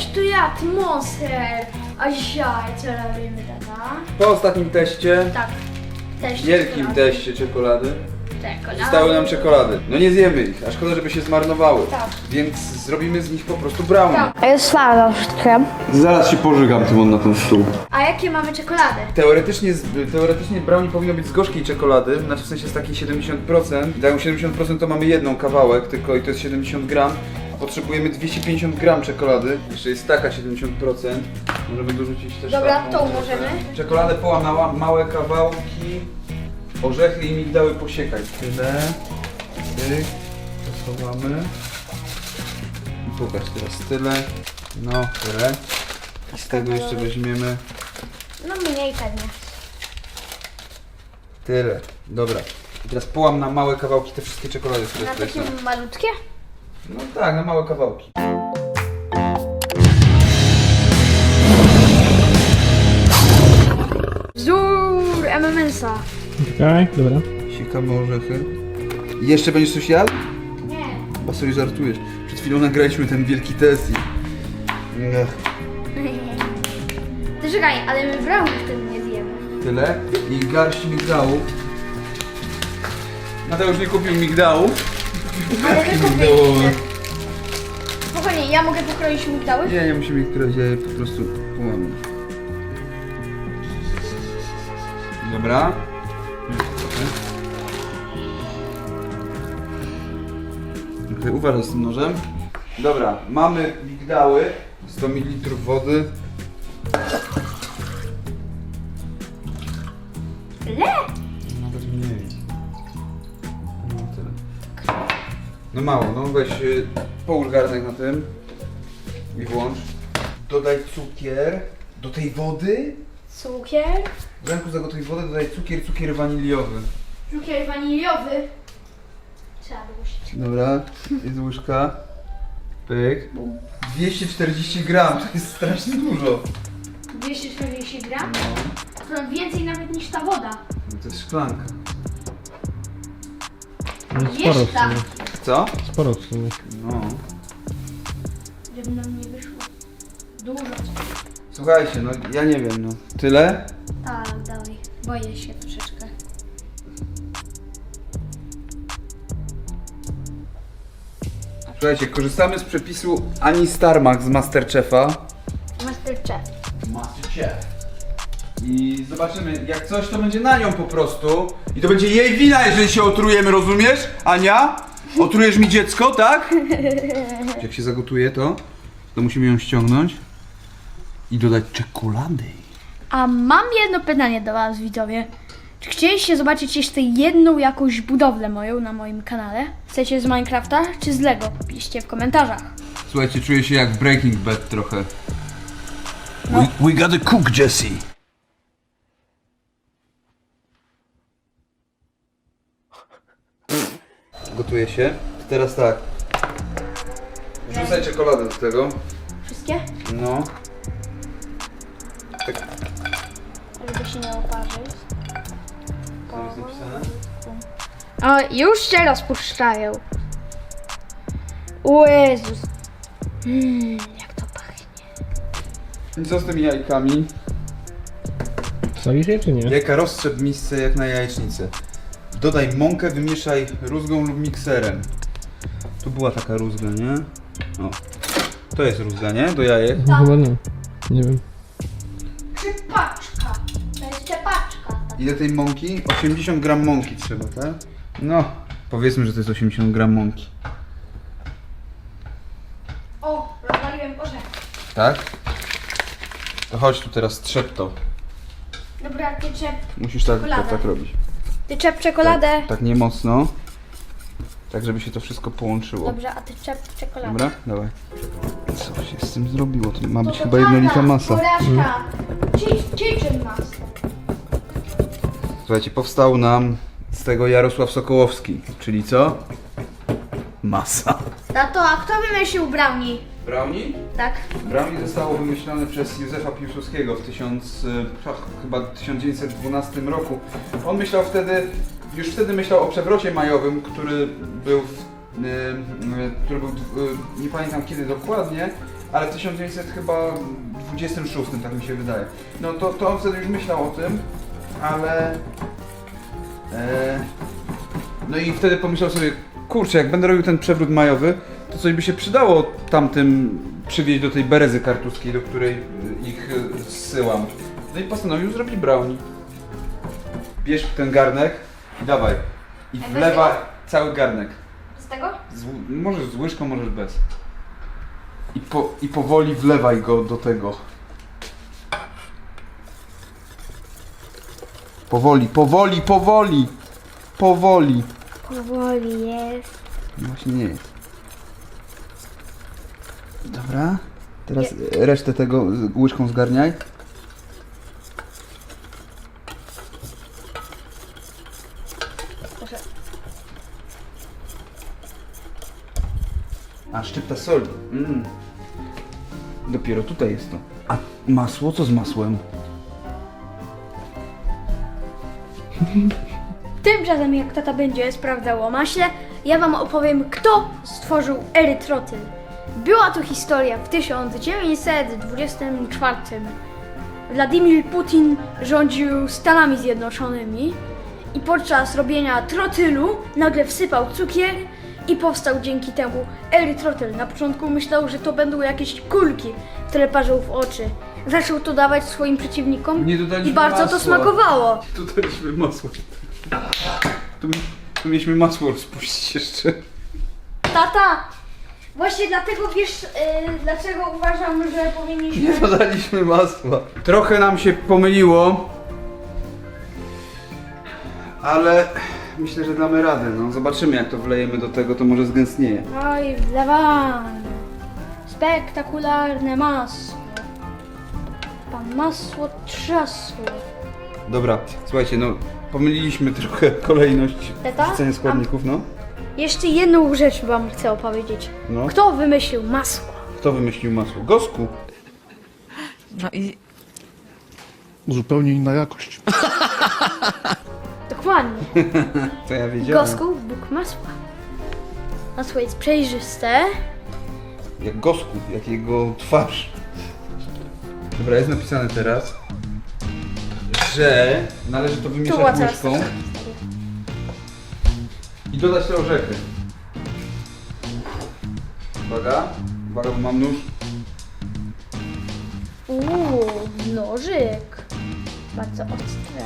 Testuję atmosfer. A dzisiaj co robimy tata? Po ostatnim teście, Tak. Teść wielkim czekolady. teście czekolady, Czekolady. zostały nam czekolady. No nie zjemy ich, a szkoda, żeby się zmarnowały. Tak. Więc zrobimy z nich po prostu brownie. Tak. A jest faloszkiem. Zaraz się pożygam tym na ten stół. A jakie mamy czekolady? Teoretycznie, z- teoretycznie brownie powinno być z gorzkiej czekolady, znaczy w sensie z takiej 70%. Dają 70% to mamy jedną kawałek tylko i to jest 70 gram. Potrzebujemy 250 gram czekolady. Jeszcze jest taka 70%. Możemy dorzucić też Dobra, taką tą trochę. możemy. Czekoladę połamała, małe kawałki, orzechy i migdały posiekać. Tyle. Tyk. Przesuwamy. I pokaż teraz tyle. No, tyle. I z tego jeszcze weźmiemy No mniej pewnie. Tyle. Dobra. I teraz połam na małe kawałki te wszystkie czekolady, które Na tutaj są. takie malutkie? No tak, na małe kawałki. Wzór MMS-a. Okej, dobra. Sikamy orzechy. Jeszcze będziesz coś jadł? Nie. Chyba sobie żartujesz. Przed chwilą nagraliśmy ten wielki test i... Ech, Ty czekaj, ale my brownie wtedy nie zjemy. Tyle. I garść migdałów. Mateusz nie kupił migdałów. Ale wy Migdałowe. kupiliście. Spokojnie, ja mogę pokroić migdały? Nie, nie musimy ich kroić, ja je po prostu połamię. Dobra. Okej, uważaj z tym nożem. Dobra, mamy migdały, 100 ml wody. Le! Nawet mniej. No mało, no weź y, połóż garnek na tym i włącz. Dodaj cukier do tej wody. Cukier. Blanku zagotuj wodę, dodaj cukier, cukier waniliowy. Cukier waniliowy. Trzeba dłużyć. Dobra, i z łyżka. Pyk. 240 gram, to jest strasznie dużo. 240 gram? No, To więcej nawet niż ta woda. to jest szklanka. No, w sumie. Co? Sporo w sumie. No. żeby nam nie wyszło. Dużo. Słuchajcie, no ja nie wiem, no. Tyle? Tak, dawaj. Boję się troszeczkę. Słuchajcie, korzystamy z przepisu Ani Starmach z Masterchefa. Masterchef. Masterchef. I zobaczymy, jak coś to będzie na nią po prostu. I to będzie jej wina, jeżeli się otrujemy, rozumiesz? Ania? Otrujesz mi dziecko, tak? Jak się zagotuje to, to musimy ją ściągnąć i dodać czekolady. A mam jedno pytanie do Was, widzowie. Czy chcieliście zobaczyć jeszcze jedną jakąś budowlę moją na moim kanale? Chcecie z Minecrafta czy z Lego? Piszcie w komentarzach. Słuchajcie, czuję się jak Breaking Bad trochę. We, we gotta cook, Jesse. Gotuje się. Teraz tak. Wrzucaj czekoladę do tego. Wszystkie? No. Tak, Żeby się nie oparzyć. co jest napisane? O, już się rozpuszczają. O Jezus. Mmm, jak to pachnie. I co z tymi jajkami? Solisz je czy nie? Jajka rozstrzep misce jak na jajecznicę. Dodaj mąkę, wymieszaj rózgą lub mikserem. Tu była taka rózga, nie? O. To jest rózga, nie? Do jajek. No, chyba nie. Nie wiem. Czepaczka. To jest czepaczka. Ile tej mąki? 80 gram mąki trzeba, tak? No, powiedzmy, że to jest 80 gram mąki. O, rozwaliłem orzech. Tak? To chodź tu teraz, trzep to. Dobra, ty czep, Musisz tak, tak, tak robić. Ty czep czekoladę. Tak, tak nie mocno. Tak, żeby się to wszystko połączyło. Dobrze, a ty czep czekoladę. Dobra? Dawaj. Co się z tym zrobiło? To ma być To chyba jednolita masa. Porażka. Chicken masa. Słuchajcie, powstał nam z tego Jarosław Sokołowski. Czyli co? Masa. Tato, a kto wymyślił brownie? Brownie? Tak. Brownie zostało wymyślone przez Józefa Piłsudskiego w tysiąc, y, chyba 1912 roku. On myślał wtedy, już wtedy myślał o przewrocie majowym, który był, w, y, y, który był, y, nie pamiętam kiedy dokładnie, ale w 1900 chyba 26, tak mi się wydaje. No to, to on wtedy już myślał o tym, ale... E, no i wtedy pomyślał sobie, kurczę, jak będę robił ten przewrót majowy, to coś by się przydało tamtym przywieźć do tej berezy kartuskiej, do której y, ich y, zsyłam. No i postanowił zrobić brownie. Bierz ten garnek i dawaj. I bez wlewaj cały garnek. Z tego? Z, możesz z łyżką, możesz bez. I, po, I powoli wlewaj go do tego. Powoli, powoli, powoli! Powoli. Powoli jest. Właśnie nie jest. Dobra. Teraz resztę tego łyżką zgarniaj. A, szczypta soli. Mm. Dopiero tutaj jest to. A masło? Co z masłem? Tymczasem jak tata będzie sprawdzał o maśle, ja wam opowiem, kto stworzył erytrotyl. Była to historia w 1924. Władimir Putin rządził Stanami Zjednoczonymi i podczas robienia trotylu nagle wsypał cukier i powstał dzięki temu erytrotyl. Na początku myślał, że to będą jakieś kulki, które parzą w oczy. Zaczął to dawać swoim przeciwnikom Nie dodaliśmy i bardzo to smakowało. Tu daliśmy masło. Tu, tu mieliśmy masło rozpuścić jeszcze. Tata! Właśnie dlatego wiesz, yy, dlaczego uważam, że powinniśmy. Nie dodaliśmy masła. Trochę nam się pomyliło. Ale myślę, że damy radę. No, zobaczymy jak to wlejemy do tego, to może zgęstnieje. Oj, wlewamy. Spektakularne masło. Pan masło trzasło. Dobra, słuchajcie, no pomyliliśmy trochę kolejność Tata? wrzucenia składników, no. Jeszcze jedną rzecz wam chcę opowiedzieć. No. Kto wymyślił masło? Kto wymyślił masło? Gosku. No i Zupełnie inna jakość. Dokładnie. To ja wiedziałem. Gosku, Bóg masła. Masło jest przejrzyste. Jak Gosku, jak jego twarz. Dobra, jest napisane teraz, że należy to wymieszać łatwo. łyżką i dodać te orzechy. Uwaga, uwaga, bo mam nóż. Uuu, nożyk. Bardzo ostre.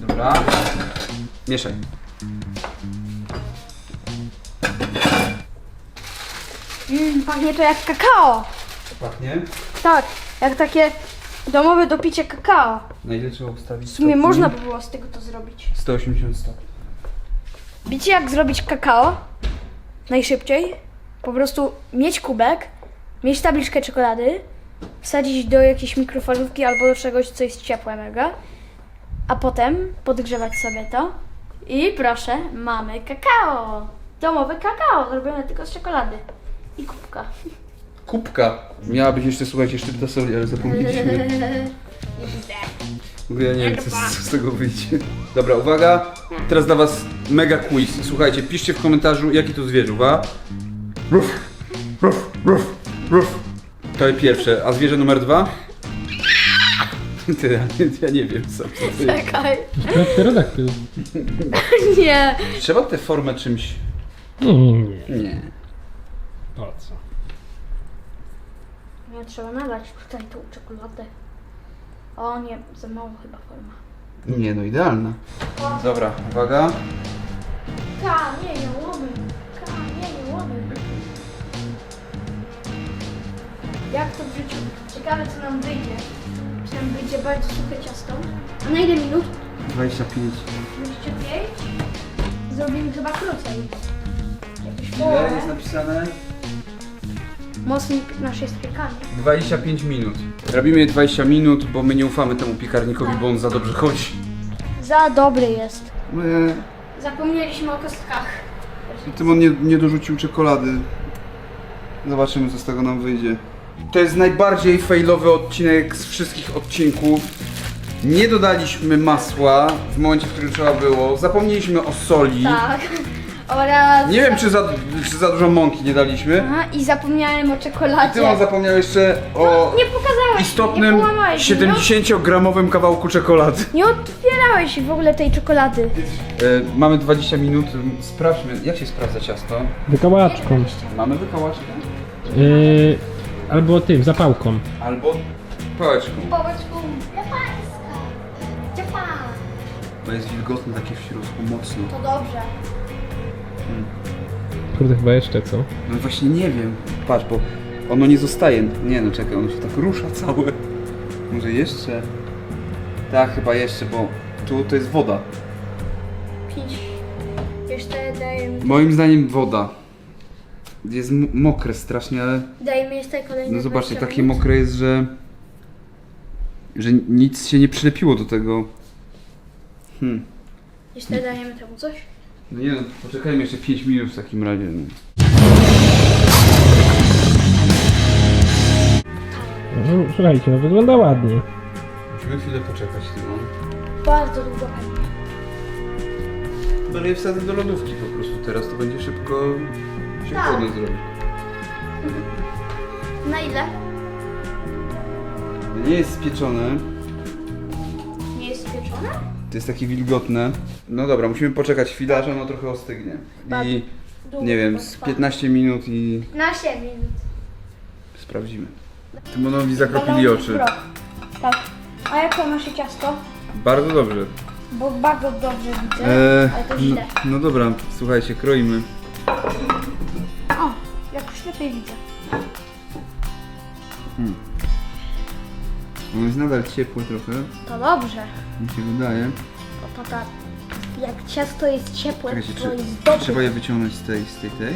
Dobra. Mieszaj. Mmm, pachnie to jak kakao. Pachnie. Tak, jak takie domowe dopicie kakao. Na ile trzeba ustawić? W sumie stopni? można by było z tego to zrobić. 180 stopni. Wiecie jak zrobić kakao? Najszybciej? Po prostu mieć kubek, mieć tabliczkę czekolady, wsadzić do jakiejś mikrofalówki albo do czegoś, co jest ciepłe mega, a potem podgrzewać sobie to i proszę, mamy kakao. Domowe kakao, zrobione tylko z czekolady. I kubka. Kubka. Miała być jeszcze, słuchajcie, szczypta soli, ale zapomnieliśmy. W ogóle ja nie wiem, co, co z tego wyjdzie. Dobra, uwaga. Teraz dla was mega quiz. Słuchajcie, piszcie w komentarzu, jaki to zwierzę, uwaga. Ruf, ruf, ruf, ruf. To jest pierwsze. A zwierzę numer dwa? Ty, ja, nie- ja nie wiem co to jest. Czekaj. Pterodaktyl. Nie. Trzeba tę formę czymś... Mm, nie. Nie. Po co? Nie trzeba nalać tutaj tą czekoladę. O nie, za mało chyba forma. Nie, no idealna. Dobra, uwaga. Kamienie łomy, kamienie łomy. Jak to w życiu? Ciekawe co nam wyjdzie. Czy nam wyjdzie bardzo suche ciasto? A na ile minut? 25. 25? Zrobimy chyba krócej. Jakieś Ile połowę. jest napisane? Mocniej nasze jest piekanie. 25 minut. Robimy je 20 minut, bo my nie ufamy temu piekarnikowi, bo on za dobrze chodzi. Za dobry jest. My... Zapomnieliśmy o kostkach. Tym on nie, nie dorzucił czekolady. Zobaczymy, co z tego nam wyjdzie. To jest najbardziej failowy odcinek z wszystkich odcinków. Nie dodaliśmy masła w momencie, w którym trzeba było. Zapomnieliśmy o soli. Tak. Oraz... Nie wiem, czy za, czy za dużo mąki nie daliśmy. Aha, i zapomniałem o czekoladzie. Ty on zapomniał jeszcze o Nie pokazałeś, istotnym nie połamałeś, 70-gramowym kawałku czekolady. Nie, nie otwierałeś w ogóle tej czekolady. E, mamy 20 minut, sprawdźmy, jak się sprawdza ciasto? Wykałaczką. Mamy wykałaczkę? Yy, albo tym, zapałką. Albo pałeczką. Pałeczką japańska. Japan. To jest wilgotne takie w środku, mocno. To dobrze. Kurde, chyba jeszcze co? No właśnie nie wiem. Patrz, bo ono nie zostaje. Nie no, czekaj, ono się tak rusza całe. Może jeszcze? Tak, chyba jeszcze, bo tu to jest woda. Pięć. Jeszcze dajemy, Moim zdaniem woda. Jest m- mokre strasznie, ale dajemy jeszcze kolejne no zobaczcie, 20 takie minut. mokre jest, że że nic się nie przylepiło do tego. Hmm. Jeszcze dajemy temu coś. No nie no, poczekajmy jeszcze 5 minut w takim razie. No. No, słuchajcie, no wygląda ładnie. Musimy chwilę poczekać tylko. Bardzo długo pewnie. No ale je wsadzę do lodówki po prostu teraz, to będzie szybko się Tak. chłodno zrobi. Na ile? Nie jest spieczone, Nie jest spieczone? To jest takie wilgotne. No dobra, musimy poczekać chwilę, aż ono trochę ostygnie. I Długo nie wiem, z trwa. 15 minut i 15 minut. sprawdzimy. Tymonowi zakropili oczy. Tak. A jak to nasze ciasto? Bardzo dobrze. Bo bardzo dobrze widzę, Eee, ale to no, źle. no dobra, słuchajcie, kroimy. O, jakoś lepiej widzę. Ono jest nadal ciepłe trochę, To dobrze. mi się wydaje. Bo to tak, jak ciasto jest ciepłe, Czekajcie, to jest czy dobre. trzeba je wyciągnąć z tej, z tej, tej?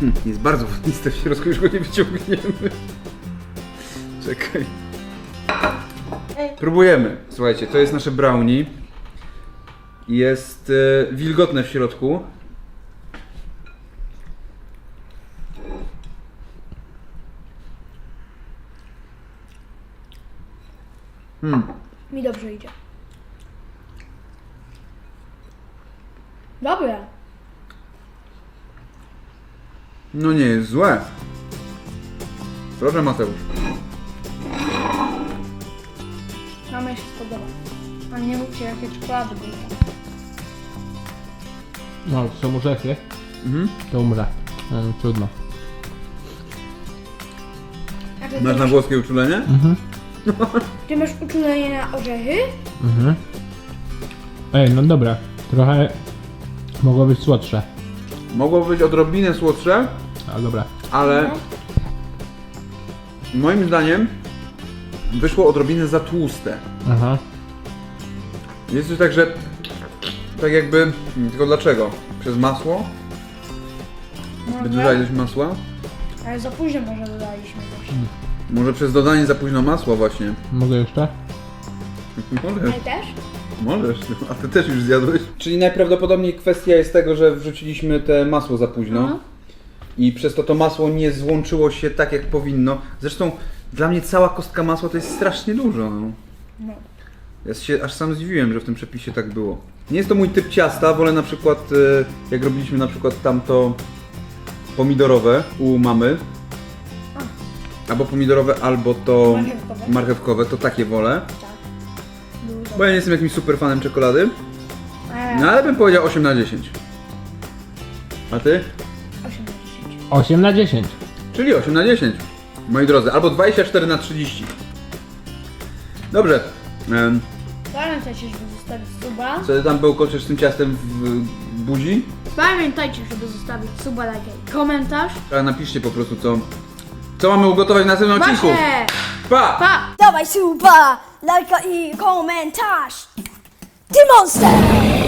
Hmm, jest bardzo wodniste w środku, już go nie wyciągniemy. Czekaj. Próbujemy. Słuchajcie, to jest nasze brownie. Jest e, wilgotne w środku. Hmm. Mi dobrze idzie. Dobre. No nie jest złe. Proszę Mateusz. Mamie się spodoba. A nie mówcie, jakie czekolady były. No, to są orzechy, Mhm. to umrę. E, trudno. Masz na włoskie uczulenie? Mhm. ty masz uczulenie na orzechy? Mhm. Ej, no dobra. Trochę mogło być słodsze. Mogło być odrobinę słodsze, Ale dobra. ale moim zdaniem wyszło odrobinę za tłuste. Aha. Jest coś tak, że tak jakby, tylko dlaczego? Przez masło? By duża ilość masła? ale za późno może dodaliśmy też. Może przez dodanie za późno masła właśnie. Mogę jeszcze? Możesz, Ale też? możesz. A ty też już zjadłeś? Czyli najprawdopodobniej kwestia jest tego, że wrzuciliśmy te masło za późno. I przez to to masło nie złączyło się tak jak powinno. Zresztą dla mnie cała kostka masła to jest strasznie dużo. No. No. Ja się aż sam zdziwiłem, że w tym przepisie tak było. Nie jest to mój typ ciasta, wolę na przykład, e, jak robiliśmy na przykład tamto pomidorowe u mamy. Albo pomidorowe, albo to Marchewkowe. marchewkowe, to takie wolę. Było Bo ja nie jestem jakimś super fanem czekolady. dobre. No ale bym powiedział 8 na 10. A ty? 8 na 10. 8 na 10. Czyli 8 na 10. Moi drodzy, albo 24 na 30. Dobrze. Em, Pamiętajcie, żeby zostawić suba. Co ty tam był kończysz z tym ciastem w buzi? Pamiętajcie, żeby zostawić suba, like i komentarz. A napiszcie po prostu co, co mamy ugotować w następnym odcinku. Właśnie! Pa! Pa! Dawaj suba, lajka i komentarz. Ty monster!